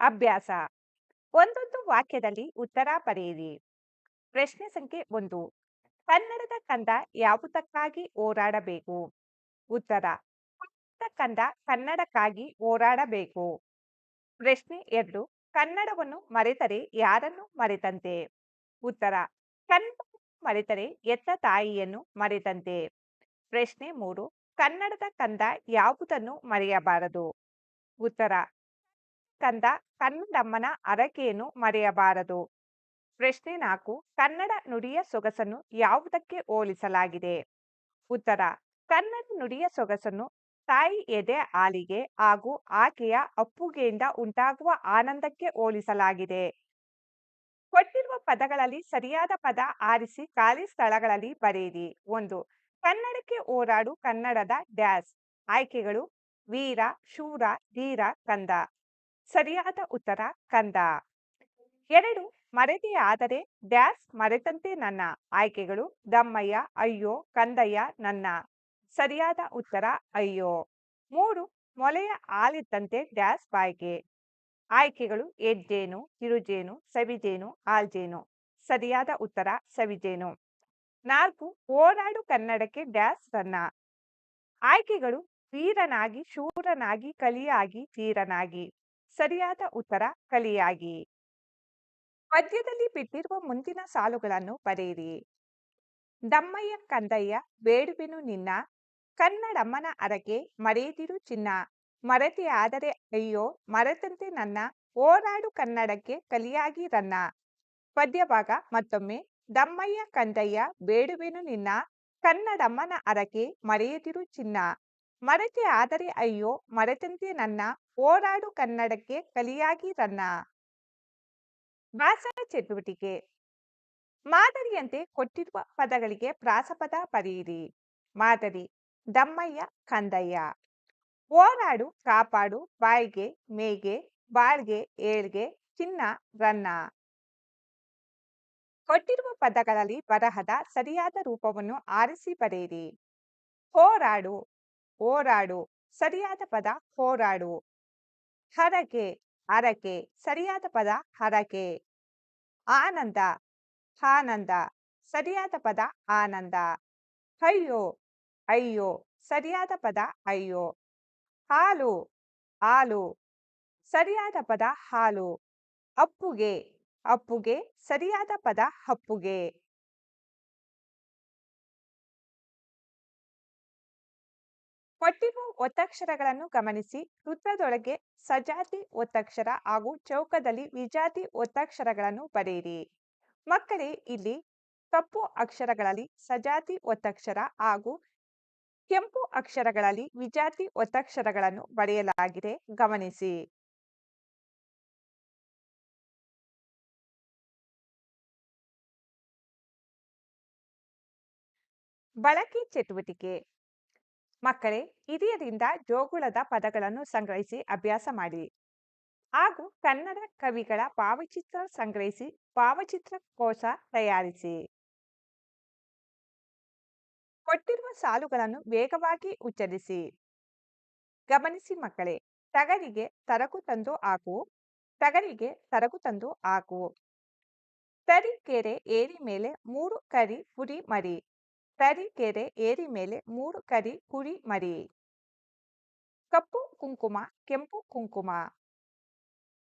ಅಭ್ಯಾಸ. ಒಂದೊಂದು ವಾಕ್ಯದಲ್ಲಿ ಉತ್ತರ ಪಡೆಯಿರಿ ಪ್ರಶ್ನೆ ಸಂಖ್ಯೆ ಒಂದು. ಕನ್ನಡದ ಕಂದ ಯಾವುದಕ್ಕಾಗಿ ಹೋರಾಡಬೇಕು? ಉತ್ತರ. ಕಂದ ಕನ್ನಡಕ್ಕಾಗಿ ಹೋರಾಡಬೇಕು. ಪ್ರಶ್ನೆ ಎರಡು. ಕನ್ನಡವನ್ನು ಮರೆತರೆ ಯಾರನ್ನು ಮರೆತಂತೆ? ಉತ್ತರ. ಕನ್ನಡ ಮರೆತರೆ ಎತ್ತ ತಾಯಿಯನ್ನು ಮರೆತಂತೆ? ಪ್ರಶ್ನೆ ಮೂರು. ಕನ್ನಡದ ಕಂದ ಯಾವುದನ್ನು ಮರೆಯಬಾರದು? ಉತ್ತರ. ಕಂದ ಕನ್ನಡಮ್ಮನ ಅರಕೆಯನ್ನು ಮರೆಯಬಾರದು? ಪ್ರಶ್ನೆ ನಾಲ್ಕು, ಕನ್ನಡ ನುಡಿಯ ಸೊಗಸನ್ನು ಯಾವುದಕ್ಕೆ ಹೋಲಿಸಲಾಗಿದೆ? ಉತ್ತರ, ಕನ್ನಡ ನುಡಿಯ ಸೊಗಸನ್ನು ತಾಯಿ ಎದೆ ಹಾಲಿಗೆ ಹಾಗೂ ಆಕೆಯ ಅಪ್ಪುಗೆಯಿಂದ ಉಂಟಾಗುವ ಆನಂದಕ್ಕೆ ಹೋಲಿಸಲಾಗಿದೆ. ಕೊಟ್ಟಿರುವ ಪದಗಳಲ್ಲಿ ಸರಿಯಾದ ಪದ ಆರಿಸಿ ಖಾಲಿ ಸ್ಥಳಗಳಲ್ಲಿ ಬರೆಯಿರಿ. ಒಂದು, ಕನ್ನಡಕ್ಕೆ ಹೋರಾಡು ಕನ್ನಡದ ಡ್ಯಾಸ್, ಆಯ್ಕೆಗಳು, ವೀರ, ಶೂರ, ಧೀರ, ಕಂದ. ಸರಿಯಾದ ಉತ್ತರ ಕಂದ. ಎರಡು ಮರೆತೆ ಆದರೆ ಡ್ಯಾಸ್ ಮರೆತಂತೆ ನನ್ನ ಆಯ್ಕೆಗಳು, ದಮ್ಮಯ್ಯ, ಅಯ್ಯೋ, ಕಂದಯ್ಯ, ನನ್ನ. ಸರಿಯಾದ ಉತ್ತರ, ಅಯ್ಯೋ. ಮೂರು, ಮೊಲೆಯ ಹಾಲಿದ್ದಂತೆ ಡ್ಯಾಸ್ ಬಾಯ್ಗೆ. ಆಯ್ಕೆಗಳು ಎಜ್ಜೇನು ಕಿರುಜೇನು ಸವಿಜೇನು, ಆಲ್ಜೇನು. ಸರಿಯಾದ ಉತ್ತರ, ಸವಿಜೇನು. ನಾಲ್ಕು ಓಡಾಡು ಕನ್ನಡಕ್ಕೆ ಡ್ಯಾಸ್ ರನ್ನ ಆಯ್ಕೆಗಳು, ವೀರನಾಗಿ, ಶೂರನಾಗಿ, ಕಲಿಯಾಗಿ, ಧೀರನಾಗಿ. ಸರಿಯಾದ ಉತ್ತರ ಕಲಿಯಾಗಿ. ಪದ್ಯದಲ್ಲಿ ಬಿಟ್ಟಿರುವ ಮುಂದಿನ ಸಾಲುಗಳನ್ನು ಬರೆಯಿರಿ. ದಮ್ಮಯ್ಯ ಕಂದಯ್ಯ, ಬೇಡುವೆನು ನಿನ್ನ ಕನ್ನಡಮ್ಮನ ಅರಕೆ ಮರೆಯದಿರು ಚಿನ್ನ, ಮರತಿ ಆದರೆ ಅಯ್ಯೋ, ಮರೆತಂತೆ ನನ್ನ ಓರಾಡು ಕನ್ನಡಕ್ಕೆ ಕಲಿಯಾಗಿ ರನ್ನ. ಪದ್ಯಭಾಗ ಮತ್ತೊಮ್ಮೆ, ದಮ್ಮಯ್ಯ ಕಂದಯ್ಯ, ಬೇಡುವೆನು ನಿನ್ನ ಕನ್ನಡಮ್ಮನ ಅರಕೆ ಮರೆಯದಿರು ಚಿನ್ನ ಮರೆತೆ ಆದರೆ ಅಯ್ಯೋ, ಮರೆತಂತೆ ನನ್ನ ಓಡಾಡು ಕನ್ನಡಕ್ಕೆ ಕಲಿಯಾಗಿ ರನ್ನ. ಭಾಷಣ ಚಟುವಟಿಕೆ. ಮಾದರಿಯಂತೆ ಕೊಟ್ಟಿರುವ ಪದಗಳಿಗೆ ಪ್ರಾಸಪದ ಬರೆಯಿರಿ. ಮಾದರಿ, ದಮ್ಮಯ್ಯ, ಕಂದಯ್ಯ. ಹೋರಾಡು ಕಾಪಾಡು, ಬಾಯ್ಗೆ, ಮೇಗೆ, ಬಾಳ್ಗೆ, ಏಳ್ಗೆ, ಚಿನ್ನ, ರನ್ನ. ಕೊಟ್ಟಿರುವ ಪದಗಳಲ್ಲಿ ಬರಹದ ಸರಿಯಾದ ರೂಪವನ್ನು ಆರಿಸಿ ಬರೆಯಿರಿ. ಹೋರಾಡು. ಹೋರಾಡು, ಸರಿಯಾದ ಪದ ಹೋರಾಡು. ಹರಕೆ ಅರಕೆ ಸರಿಯಾದ ಪದ ಹರಕೆ. ಆನಂದ ಆನಂದ, ಸರಿಯಾದ ಪದ ಆನಂದ. ಅಯ್ಯೋ ಅಯ್ಯೋ, ಸರಿಯಾದ ಪದ ಅಯ್ಯೋ. ಹಾಲು ಹಾಲು, ಸರಿಯಾದ ಪದ ಹಾಲು. ಅಪ್ಪುಗೆ ಅಪ್ಪುಗೆ, ಸರಿಯಾದ ಪದ ಹಪ್ಪುಗೆ ಕೊಟ್ಟಿರುವ ಒತ್ತಕ್ಷರಗಳನ್ನು ಗಮನಿಸಿ. ವೃತ್ತದೊಳಗೆ ಸಜಾತಿ ಒತ್ತಕ್ಷರ ಹಾಗೂ ಚೌಕದಲ್ಲಿ ವಿಜಾತಿ ಒತ್ತಕ್ಷರಗಳನ್ನು ಬರೆಯಿರಿ. ಮಕ್ಕಳೇ, ಇಲ್ಲಿ ಕಪ್ಪು ಅಕ್ಷರಗಳಲ್ಲಿ ಸಜಾತಿ ಒತ್ತಕ್ಷರ ಹಾಗೂ ಕೆಂಪು ಅಕ್ಷರಗಳಲ್ಲಿ ವಿಜಾತಿ ಒತ್ತಕ್ಷರಗಳನ್ನು ಬರೆಯಲಾಗಿದೆ. ಗಮನಿಸಿ. ಬಳಕೆ ಚಟುವಟಿಕೆ. ಮಕ್ಕಳೇ, ಹಿರಿಯರಿಂದ ಜೋಗುಳದ ಪದಗಳನ್ನು ಸಂಗ್ರಹಿಸಿ ಅಭ್ಯಾಸ ಮಾಡಿ ಹಾಗೂ ಕನ್ನಡ ಕವಿಗಳ ಭಾವಚಿತ್ರ ಸಂಗ್ರಹಿಸಿ ಭಾವಚಿತ್ರ ಕೋಶ ತಯಾರಿಸಿ. ಕೊಟ್ಟಿರುವ ಸಾಲುಗಳನ್ನು ವೇಗವಾಗಿ ಉಚ್ಚರಿಸಿ. ಗಮನಿಸಿ ಮಕ್ಕಳೇ, ತಗರಿಗೆ ತರಕು ತಂದು ಹಾಕು, ತಗರಿಗೆ ತರಕು ತಂದು ಹಾಕು. ತರೀಕೆರೆ ಏರಿ ಮೇಲೆ ಮೂರು ಕರಿ ಪುರಿ ಮರಿ. ತರೀಕೆರೆ ಏರಿ ಮೇಲೆ ಮೂರು ಕರಿ ಕುರಿ ಮರಿ. ಕಪ್ಪು ಕುಂಕುಮ, ಕೆಂಪು ಕುಂಕುಮ.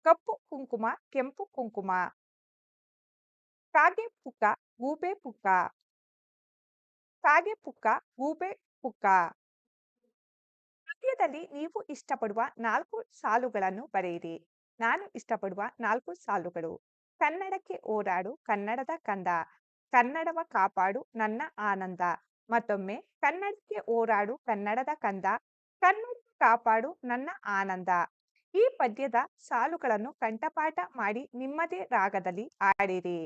ಕಪ್ಪು ಕುಂಕುಮ, ಕೆಂಪು ಕುಂಕುಮ. ಕಾಗೆ ಪುಕ್ಕ, ಗೂಬೆ ಪುಕ್ಕ. ಕಾಗೆ ಪುಕ್ಕ, ಗೂಬೆ ಪುಕ್ಕ. ಪದ್ಯದಲ್ಲಿ ನೀವು ಇಷ್ಟಪಡುವ ನಾಲ್ಕು ಸಾಲುಗಳನ್ನು ಬರೆಯಿರಿ. ನಾನು ಇಷ್ಟಪಡುವ ನಾಲ್ಕು ಸಾಲುಗಳು. ಕನ್ನಡಕ್ಕೆ ಓಡಾಡು ಕನ್ನಡದ ಕಂದ. ಕನ್ನಡವ ಕಾಪಾಡು, ನನ್ನ ಆನಂದ. ಮತ್ತೊಮ್ಮೆ, ಕನ್ನಡಕ್ಕೆ ಓರಾಡು ಕನ್ನಡದ ಕಂದ. ಕನ್ನಡ ಕಾಪಾಡು, ನನ್ನ ಆನಂದ. ಈ ಪದ್ಯದ ಸಾಲುಗಳನ್ನು ಕಂಠಪಾಠ ಮಾಡಿ, ನಿಮ್ಮದೇ ರಾಗದಲ್ಲಿ ಆಡಿರಿ